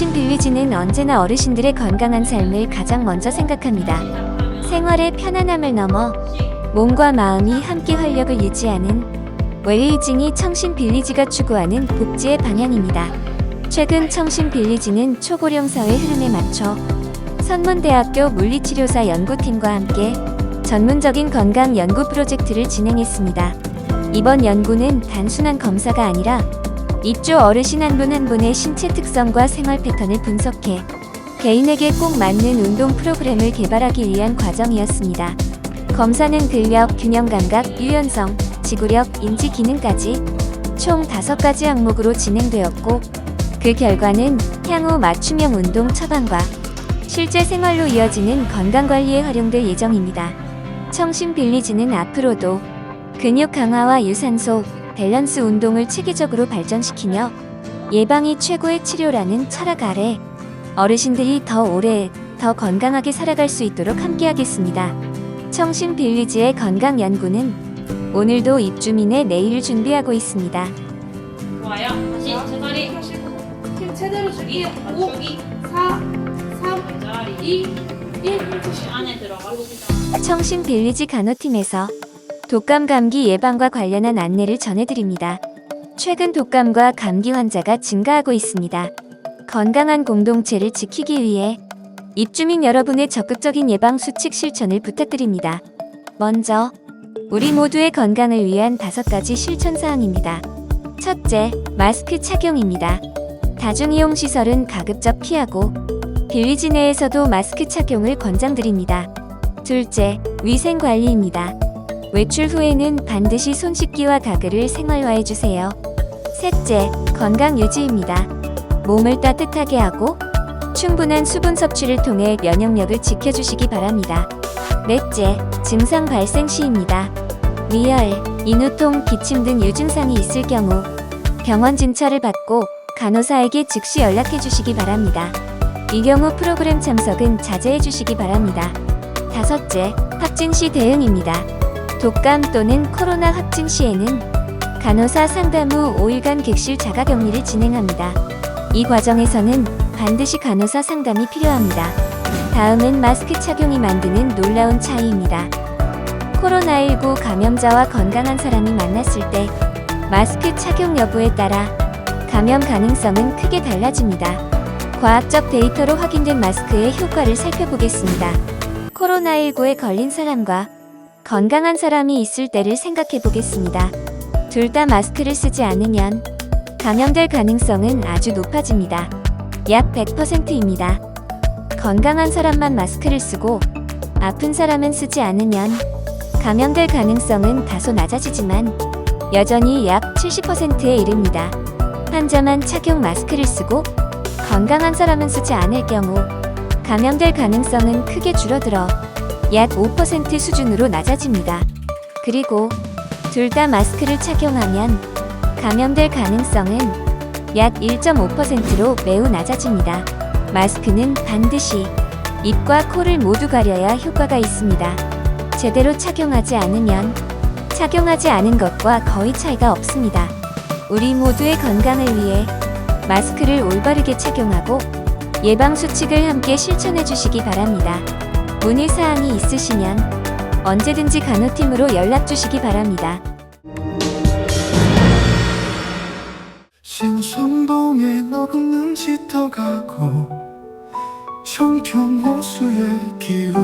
간호사는 언제나 어르신들의 건강한 삶을 가장 먼저 생각합니다. 생활의 편안함을 넘어 몸과 마음이 함께 활력을 유지하는 웰리징이 청신 빌리지가 추구하는 복지의 방향입니다. 최근 청신 빌리지는 초고령 사회 흐름에 맞춰 선문대학교 물리치료사 연구팀과 함께 전문적인 건강 연구 프로젝트를 진행했습니다. 이번 연구는 단순한 검사가 아니라 입주 어르신 한 분 한 분의 신체 특성과 생활 패턴을 분석해 개인에게 꼭 맞는 운동 프로그램을 개발하기 위한 과정이었습니다. 검사는 근력, 균형 감각, 유연성, 지구력, 인지 기능까지 총 5가지 항목으로 진행되었고 그 결과는 향후 맞춤형 운동 처방과 실제 생활로 이어지는 건강관리에 활용될 예정입니다. 청신 빌리지는 앞으로도 근육 강화와 유산소, 밸런스 운동을 체계적으로 발전시키며 예방이 최고의 치료라는 철학 아래 어르신들이 더 오래, 더 건강하게 살아갈 수 있도록 함께하겠습니다. 청신 빌리지의 건강 연구는 오늘도 입주민의 내일을 준비하고 있습니다. 좋아요. 다시 제자리. 힘 제대로 주기 5, 맞추기. 4, 3, 제자리. 2, 1 다시 안에 들어갑시다. 청신 빌리지 간호팀에서 독감 감기 예방과 관련한 안내를 전해드립니다. 최근 독감과 감기 환자가 증가하고 있습니다. 건강한 공동체를 지키기 위해 입주민 여러분의 적극적인 예방 수칙 실천을 부탁드립니다. 먼저 우리 모두의 건강을 위한 다섯 가지 실천 사항입니다. 첫째, 마스크 착용입니다. 다중이용 시설은 가급적 피하고 빌리지 내에서도 마스크 착용을 권장드립니다. 둘째, 위생 관리입니다. 외출 후에는 반드시 손 씻기와 가글을 생활화해 주세요. 셋째, 건강 유지입니다. 몸을 따뜻하게 하고 충분한 수분 섭취를 통해 면역력을 지켜주시기 바랍니다. 넷째, 증상 발생 시입니다. 위열, 인후통, 기침 등 유증상이 있을 경우 병원 진찰을 받고 간호사에게 즉시 연락해 주시기 바랍니다. 이 경우 프로그램 참석은 자제해 주시기 바랍니다. 다섯째, 확진 시 대응입니다. 독감 또는 코로나 확진 시에는 간호사 상담 후 5일간 객실 자가 격리를 진행합니다. 이 과정에서는 반드시 간호사 상담이 필요합니다. 다음은 마스크 착용이 만드는 놀라운 차이입니다. 코로나19 감염자와 건강한 사람이 만났을 때 마스크 착용 여부에 따라 감염 가능성은 크게 달라집니다. 과학적 데이터로 확인된 마스크의 효과를 살펴보겠습니다. 코로나19에 걸린 사람과 건강한 사람이 있을 때를 생각해 보겠습니다. 둘 다 마스크를 쓰지 않으면 감염될 가능성은 아주 높아집니다. 약 100%입니다. 건강한 사람만 마스크를 쓰고 아픈 사람은 쓰지 않으면 감염될 가능성은 다소 낮아지지만 여전히 약 70%에 이릅니다. 환자만 착용 마스크를 쓰고 건강한 사람은 쓰지 않을 경우 감염될 가능성은 크게 줄어들어 약 5% 수준으로 낮아집니다. 그리고 둘 다 마스크를 착용하면 감염될 가능성은 약 1.5%로 매우 낮아집니다. 마스크는 반드시 입과 코를 모두 가려야 효과가 있습니다. 제대로 착용하지 않으면 착용하지 않은 것과 거의 차이가 없습니다. 우리 모두의 건강을 위해 마스크를 올바르게 착용하고 예방 수칙을 함께 실천해 주시기 바랍니다. 문의 사항이 있으시면 언제든지 간호팀으로 연락 주시기 바랍니다. 신선동에 너는 짙어가고 형평호수의 기운이 솟아